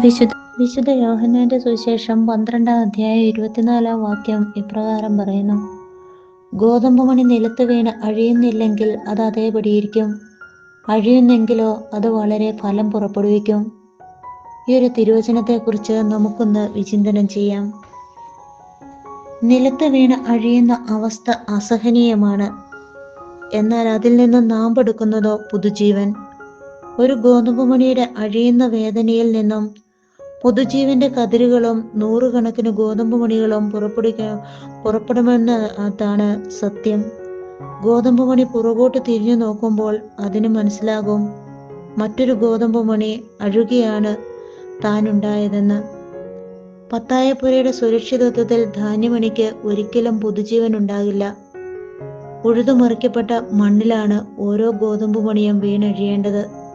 വിശുദ്ധ വിശുദ്ധ യോഹന്നാന്റെ സുവിശേഷം പന്ത്രണ്ടാം അധ്യായം ഇരുപത്തിനാലാം വാക്യം ഇപ്രകാരം പറയുന്നു. ഗോതമ്പ് മണി നിലത്ത് വീണ് അഴിയുന്നില്ലെങ്കിൽ അത് അതേപടിയിരിക്കും. അഴിയുന്നെങ്കിലോ അത് വളരെ ഫലം പുറപ്പെടുവിക്കും. ഈ ഒരു തിരുവചനത്തെക്കുറിച്ച് നമുക്കൊന്ന് വിചിന്തനം ചെയ്യാം. നിലത്ത് വീണ് അഴിയുന്ന അവസ്ഥ അസഹനീയമാണ്. എന്നാൽ അതിൽ നിന്ന് നാമ്പെടുക്കുന്നതോ പുതുജീവൻ. ഒരു ഗോതമ്പ് മണിയുടെ അഴിയുന്ന വേദനയിൽ നിന്നും പുതുജീവന്റെ കതിരുകളും നൂറുകണക്കിന് ഗോതമ്പ് മണികളും പുറപ്പെടുക പുറപ്പെടുമെന്നതാണ് സത്യം. ഗോതമ്പ് മണി പുറകോട്ട് തിരിഞ്ഞു നോക്കുമ്പോൾ അതിന് മനസ്സിലാകും മറ്റൊരു ഗോതമ്പ് മണി അഴുകിയാണ് താനുണ്ടായതെന്ന്. പത്തായപ്പുരയുടെ സുരക്ഷിതത്വത്തിൽ ധാന്യമണിക്ക് ഒരിക്കലും പുതുജീവൻ ഉണ്ടാകില്ല. ഉഴുതുമറിക്കപ്പെട്ട മണ്ണിലാണ് ഓരോ ഗോതമ്പ് മണിയും വീണഴിയേണ്ടത്.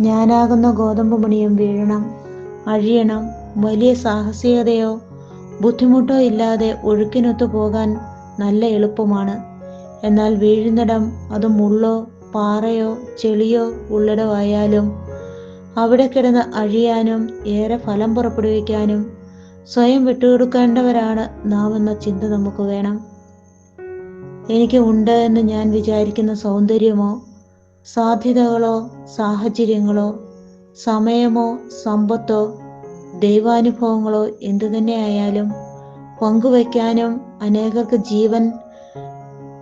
ഞാനാകുന്ന ഗോതമ്പ് മണിയും വീഴണം അഴിയണം വലിയ സാഹസികതയോ ബുദ്ധിമുട്ടോ ഇല്ലാതെ ഒഴുക്കിനൊത്തു പോകാൻ നല്ല എളുപ്പമാണ്. എന്നാൽ വീഴുന്നിടം അത് മുള്ളോ പാറയോ ചെളിയോ ഉള്ളിടമായാലും അവിടെ കിടന്ന് അഴിയാനും ഏറെ ഫലം പുറപ്പെടുവിക്കാനും സ്വയം വിട്ടുകൊടുക്കേണ്ടവരാണ് നാം എന്ന ചിന്ത നമുക്ക് വേണം. എനിക്ക് ഉണ്ട് എന്ന് ഞാൻ വിചാരിക്കുന്ന സൗന്ദര്യമോ സാധ്യതകളോ സാഹചര്യങ്ങളോ സമയമോ സമ്പത്തോ ദൈവാനുഭവങ്ങളോ എന്തു തന്നെയായാലും പങ്കുവയ്ക്കാനും അനേകർക്ക് ജീവൻ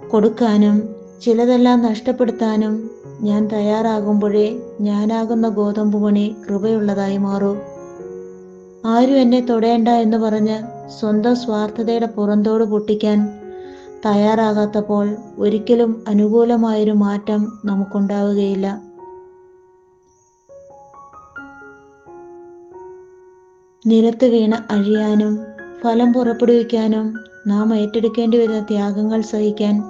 കൊടുക്കാനും ചിലതെല്ലാം നഷ്ടപ്പെടുത്താനും ഞാൻ തയ്യാറാകുമ്പോഴേ ഞാനാകുന്ന ഗോതമ്പ് പണി കൃപയുള്ളതായി മാറൂ. ആരും എന്നെ തൊടേണ്ട എന്ന് പറഞ്ഞ് സ്വന്തം സ്വാർത്ഥതയുടെ പുറന്തോട് പൊട്ടിക്കാൻ തയ്യാറാകാത്തപ്പോൾ ഒരിക്കലും അനുകൂലമായൊരു മാറ്റം നമുക്കുണ്ടാവുകയില്ല. നിലത്ത് വീണ അഴിയാനും ഫലം പുറപ്പെടുവിക്കാനും നാം ഏറ്റെടുക്കേണ്ടി വരുന്ന ത്യാഗങ്ങൾ സഹിക്കാൻ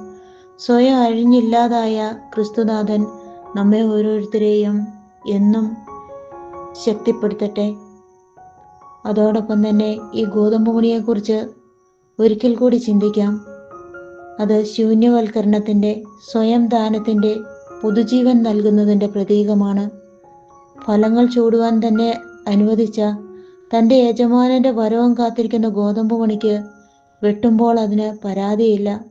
സ്വയം അഴിഞ്ഞില്ലാതായ ക്രിസ്തുനാഥൻ നമ്മെ ഓരോരുത്തരെയും എന്നും ശക്തിപ്പെടുത്തട്ടെ. അതോടൊപ്പം തന്നെ ഈ ഗോതമ്പ് മണിയെക്കുറിച്ച് ഒരിക്കൽ കൂടി ചിന്തിക്കാം. അത് ശൂന്യവൽക്കരണത്തിന്റെ സ്വയം ദാനത്തിന്റെ പുതുജീവൻ നൽകുന്നതിന്റെ പ്രതീകമാണ്. ഫലങ്ങൾ ചൂടുവാൻ തന്നെ അനുവദിച്ച തന്റെ യജമാനന്റെ വരവും കാത്തിരിക്കുന്ന ഗോതമ്പ് മണിക്ക് വെട്ടുമ്പോൾ അതിന് പരാതിയില്ല.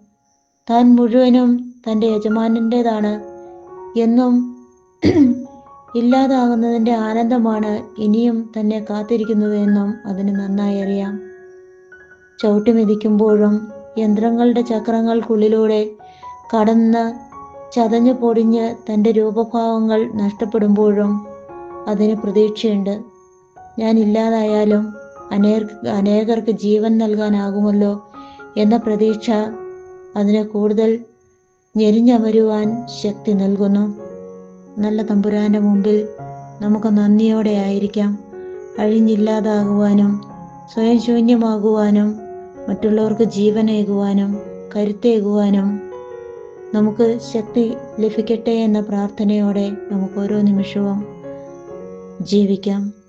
താൻ മുഴുവനും തന്റെ യജമാനന്റേതാണ് എന്നും ഇല്ലാതാകുന്നതിന്റെ ആനന്ദമാണ് ഇനിയും തന്നെ കാത്തിരിക്കുന്നത് എന്നും അതിന് നന്നായി അറിയാം. ചവിട്ടി മെതിക്കുമ്പോഴും യന്ത്രങ്ങളുടെ ചക്രങ്ങൾക്കുള്ളിലൂടെ കടന്ന് ചതഞ്ഞു പൊടിഞ്ഞ് തന്റെ രൂപഭാവങ്ങൾ നഷ്ടപ്പെടുമ്പോഴും അതിന് പ്രതീക്ഷയുണ്ട്. ഞാൻ ഇല്ലാതായാലും അനേർ അനേകർക്ക് ജീവൻ നൽകാനാകുമല്ലോ എന്ന പ്രതീക്ഷ അതിനെ കൂടുതൽ ഞെരിഞ്ഞമരുവാൻ ശക്തി നൽകുന്നു. നല്ല തമ്പുരാന്റെ മുമ്പിൽ നമുക്ക് നന്ദിയോടെ ആയിരിക്കാം. അഴിഞ്ഞില്ലാതാകുവാനും സ്വയം ശൂന്യമാകുവാനും മറ്റുള്ളവർക്ക് ജീവനേകുവാനും കരുത്തേകുവാനും നമുക്ക് ശക്തി ലഭിക്കട്ടെ എന്ന പ്രാർത്ഥനയോടെ നമുക്ക് ഓരോ നിമിഷവും ജീവിക്കാം.